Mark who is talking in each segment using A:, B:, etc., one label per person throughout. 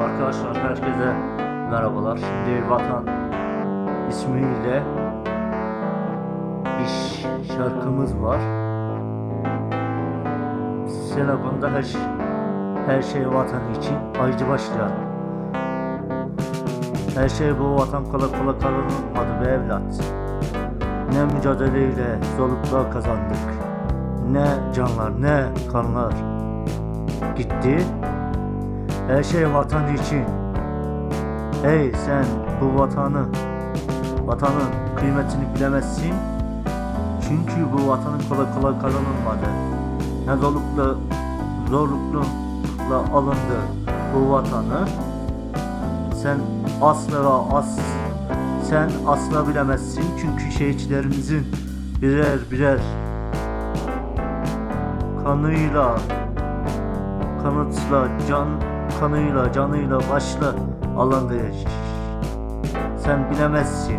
A: Arkadaşlar herkese merhabalar. Şimdi Vatan ismiyle bir şarkımız var. Senegon'da her, her şey vatan için ayrıca başlayalım. Her şey bu vatan kola kola kazanılmadı be evlat. Ne mücadeleyle zorluklar kazandık. Ne canlar ne kanlar gitti. Her şey vatan için. Hey sen bu vatanı, vatanın kıymetini bilemezsin. Çünkü bu vatanın kolay kolay kazanılmadı. Ne zorlukla, zorlukla alındı bu vatanı. Sen asla ve as, sen asla bilemezsin. Çünkü şehitlerimizin birer birer kanıyla kanıtla can kanıyla canıyla başla alındı. Sen bilemezsin.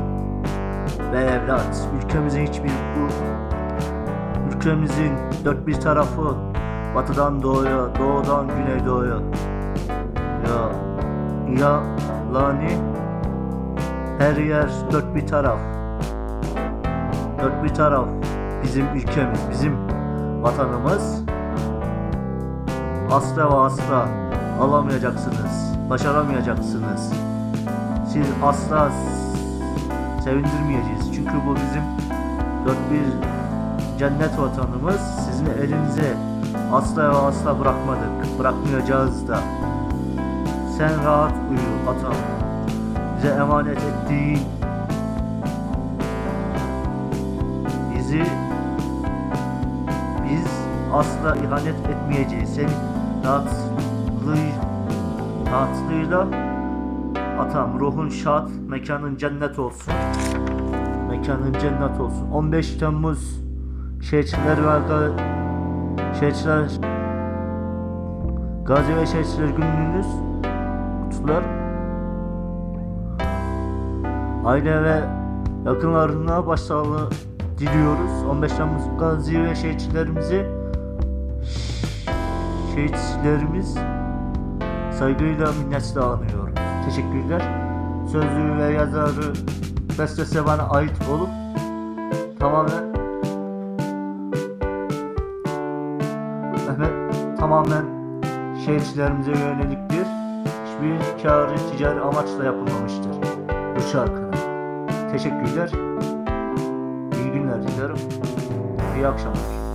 A: Ve evlat ülkemizin hiçbir bu ülkemizin dört bir tarafı batıdan doğuya, doğudan güneydoğuya ya ya lani her yer dört bir taraf dört bir taraf bizim ülkemiz, bizim vatanımız asla ve asla alamayacaksınız, başaramayacaksınız. Siz asla sevindirmeyeceğiz. Çünkü bu bizim dört bir cennet vatanımız. Sizin elinize asla ve asla bırakmadık. Bırakmayacağız da. Sen rahat uyu atam. Bize emanet ettiğin bizi biz asla ihanet etmeyeceğiz. Senin rahatlığı, rahatlığıyla atam ruhun şad, mekanın cennet olsun. Mekanın cennet olsun. 15 Temmuz şehitler ve şehitler Gazi ve Şehitler gününüz kutlar. Aile ve yakınlarına başsağlığı diliyoruz. 15 Temmuz Gazi ve şehitlerimizi şehitlerimiz saygıyla minnetle anıyor. Teşekkürler. Sözlüğü ve yazarı bestesi bana ait olup tamamen Mehmet tamamen şehitlerimize yöneliktir. Hiçbir kârı ticari amaçla yapılmamıştır bu şarkı. Teşekkürler. İyi günler dilerim. İyi akşamlar.